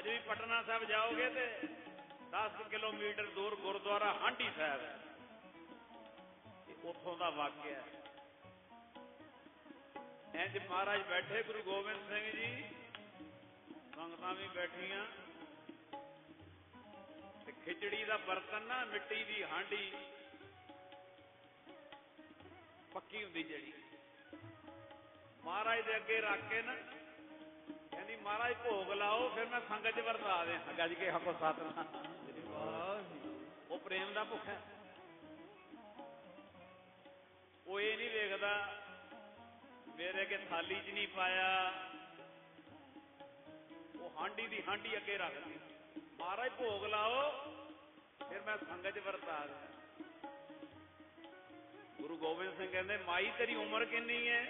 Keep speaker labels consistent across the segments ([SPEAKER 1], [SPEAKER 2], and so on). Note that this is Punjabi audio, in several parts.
[SPEAKER 1] ਅੱਜ ਵੀ ਪਟਨਾ ਸਾਹਿਬ ਜਾਓਗੇ ਤੇ 10 ਕਿਲੋਮੀਟਰ ਦੂਰ ਗੁਰਦੁਆਰਾ ਹਾਂਡੀ ਸਾਹਿਬ ਹੈ। ਉੱਥੋਂ ਦਾ ਵਾਕਿਆ ਹੈ। ਇੰਜ ਮਹਾਰਾਜ ਬੈਠੇ ਗੁਰੂ ਗੋਬਿੰਦ ਸਿੰਘ ਜੀ, ਸੰਗਤਾਂ ਵੀ ਬੈਠੀਆਂ। ਤੇ ਖਿਚੜੀ ਦਾ ਬਰਤਨ ਨਾ, ਮਿੱਟੀ ਦੀ ਹਾਂਡੀ। ਪੱਕੀ ਹੁੰਦੀ ਜਿਹੜੀ। ਮਹਾਰਾਜ ਦੇ ਅੱਗੇ ਰੱਖ ਕੇ ਨਾ ਕਹਿੰਦੀ ਮਹਾਰਾਜ ਭੋਗ ਲਾਓ ਫਿਰ ਮੈਂ ਸੰਗਤ ਚ ਵਰਤਾ ਦੇ ਗੱਜ ਕੇ ਹੱਕੋ ਸਤਨਾਮ। ਉਹ ਪ੍ਰੇਮ ਦਾ ਭੁੱਖ ਹੈ। ਉਹ ਇਹ ਨਹੀਂ ਵੇਖਦਾ ਮੇਰੇ ਕੇ ਥਾਲੀ 'ਚ ਨਹੀਂ ਪਾਇਆ। ਉਹ ਹਾਂਡੀ ਦੀ ਹਾਂਡੀ ਅੱਗੇ ਰੱਖਦੀ ਮਹਾਰਾਜ ਭੋਗ ਲਾਓ ਫਿਰ ਮੈਂ ਸੰਗਤ 'ਚ ਵਰਤਾ ਦਿਆਂ ਗੁਰੂ ਗੋਬਿੰਦ ਸਿੰਘ ਕਹਿੰਦੇ ਮਾਈ ਤੇਰੀ ਉਮਰ ਕਿੰਨੀ ਹੈ?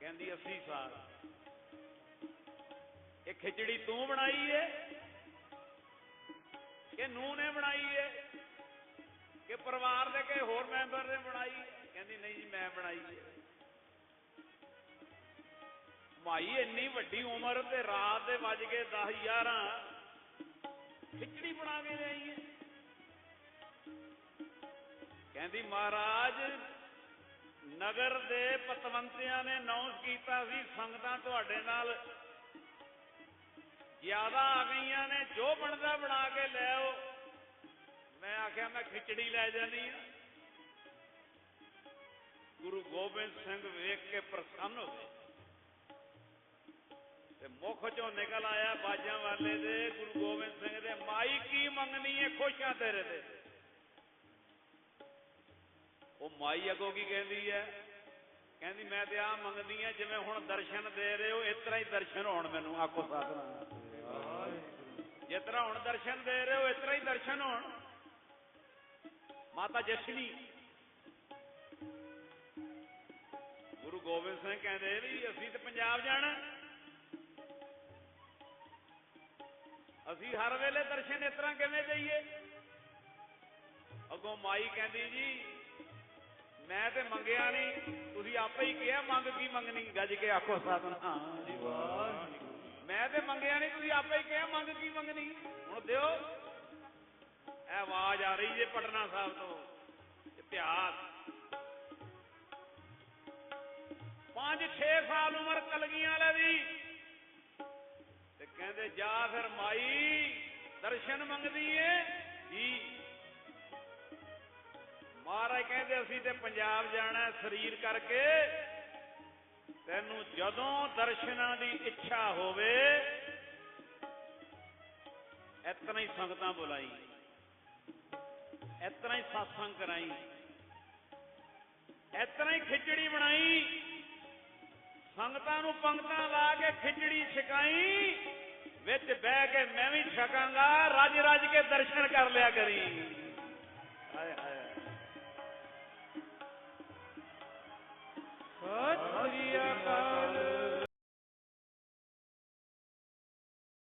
[SPEAKER 1] ਕਹਿੰਦੀ 80 ਸਾਲ। ਇਹ ਖਿਚੜੀ ਤੂੰ ਬਣਾਈ ਏ ਕਿ ਨੂੰ ਨੇ ਬਣਾਈ ਏ ਕਿ ਪਰਿਵਾਰ ਦੇ ਕੇ ਹੋਰ ਮੈਂਬਰ ਨੇ ਬਣਾਈ ਕਹਿੰਦੀ ਨਹੀਂ ਜੀ, ਮੈਂ ਬਣਾਈ ਏ। ਮਾਈ ਇੰਨੀ ਵੱਡੀ ਉਮਰ ਤੇ ਰਾਤ ਦੇ ਵੱਜ ਗਏ 10 11 ਖਿਚੜੀ ਬਣਾ ਕੇ ਲਿਆਈ ਏ। ਕਹਿੰਦੀ ਮਹਾਰਾਜ, ਨਗਰ ਦੇ ਪਤਵੰਤਿਆਂ ਨੇ ਅਨਾਉਂਸ ਕੀਤਾ ਸੀ ਸੰਗਤਾਂ ਤੁਹਾਡੇ ਨਾਲ ਜ਼ਿਆਦਾ ਆ ਗਈਆਂ ਨੇ, ਜੋ ਬਣਦਾ ਬਣਾ ਕੇ ਲੈ ਆਓ। ਮੈਂ ਆਖਿਆ, ਮੈਂ ਖਿਚੜੀ ਲੈ ਜਾਨੀ ਆ ਗੁਰੂ ਗੋਬਿੰਦ ਸਿੰਘ ਵੇਖ ਕੇ ਪ੍ਰਸੰਨ ਹੋ ਗਏ। ਤੇ ਮੁਖ ਚੋਂ ਨਿਕਲ ਆਇਆ ਬਾਜਾਂ ਵਾਲੇ ਦੇ, ਗੁਰੂ ਗੋਬਿੰਦ ਸਿੰਘ ਦੇ, ਮਾਈ ਕੀ ਮੰਗਣੀ ਏ ਖੁਸ਼ਾਂ ਤੇਰੇ ਤੇ। ਉਹ ਮਾਈ ਅੱਗੋਂ ਕੀ ਕਹਿੰਦੀ ਹੈ? ਕਹਿੰਦੀ, ਮੈਂ ਤੇ ਆ ਮੰਗਦੀ ਆ ਜਿਵੇਂ ਹੁਣ ਦਰਸ਼ਨ ਦੇ ਰਹੇ ਹੋ, ਇਸ ਤਰ੍ਹਾਂ ਹੀ ਦਰਸ਼ਨ ਹੋਣ ਮੈਨੂੰ, ਆਖੋ ਸਾਧਨਾ ਜਿਸ ਤਰ੍ਹਾਂ ਹੁਣ ਦਰਸ਼ਨ ਦੇ ਰਹੇ ਹੋ, ਇਸ ਤਰ੍ਹਾਂ ਹੀ ਦਰਸ਼ਨ ਹੋਣ। ਮਾਤਾ ਜਸ਼ਨੀ। ਗੁਰੂ ਗੋਬਿੰਦ ਸਿੰਘ ਕਹਿੰਦੇ ਵੀ ਅਸੀਂ ਤੇ ਪੰਜਾਬ ਜਾਣਾ। ਅਸੀਂ ਹਰ ਵੇਲੇ ਦਰਸ਼ਨ ਇਸ ਤਰ੍ਹਾਂ ਕਿਵੇਂ ਜਾਈਏ ਅੱਗੋਂ ਮਾਈ ਕਹਿੰਦੀ ਜੀ, ਮੈਂ ਤੇ ਮੰਗਿਆ ਨਹੀਂ, ਤੁਸੀਂ ਆਪੇ ਹੀ ਕਿਹਾ, ਮੰਗ ਕੀ ਮੰਗਣੀ? ਗੱਜ ਕੇ ਆਖੋ, ਸਤਨਾਮ ਜੀ ਵਾਹਿਗੁਰੂ। ਮੈਂ ਤੇ ਮੰਗਿਆ ਨਹੀਂ ਤੁਸੀਂ ਆਪੇ ਹੀ ਕਿਹਾ ਮੰਗ ਕੀ ਮੰਗਣੀ। ਹੁਣ ਦਿਓ। ਇਹ ਆਵਾਜ਼ ਆ ਰਹੀ ਜੇ ਪਟਨਾ ਸਾਹਿਬ ਤੋਂ। ਇਤਿਹਾਸ। 5-6 ਸਾਲ ਉਮਰ ਕਲਗੀਆਂ ਵਾਲੇ ਦੀ। ਤੇ ਕਹਿੰਦੇ, ਜਾ ਫਿਰ ਮਾਈ, ਦਰਸ਼ਨ ਮੰਗਦੀ ਏ। ਜੀ। ਮਹਾਰਾਜ ਕਹਿੰਦੇ, ਅਸੀਂ ਤੇ ਪੰਜਾਬ ਜਾਣਾ ਸਰੀਰ ਕਰਕੇ। ਤੈਨੂੰ ਜਦੋਂ ਦਰਸ਼ਨਾਂ ਦੀ ਇੱਛਾ ਹੋਵੇ, ਇਤਨਾ ਹੀ ਸੰਗਤਾਂ ਬੁਲਾਈ, ਇਤਨਾ ਹੀ satsang ਕਰਾਈ, ਇਤਨਾ ਹੀ ਖਿਚੜੀ ਬਣਾਈ, ਸੰਗਤਾਂ ਨੂੰ ਪੰਗਤਾਂ ਲਾ ਕੇ ਖਿਚੜੀ ਛਕਾਈ, ਵਿੱਚ ਬਹਿ ਕੇ ਮੈਂ ਵੀ ਛਕਾਂਗਾ ਰੱਜ ਰੱਜ ਕੇ ਦਰਸ਼ਨ ਕਰ ਲਿਆ ਕਰੀ। ਹਾਏ ਹਾਏ love.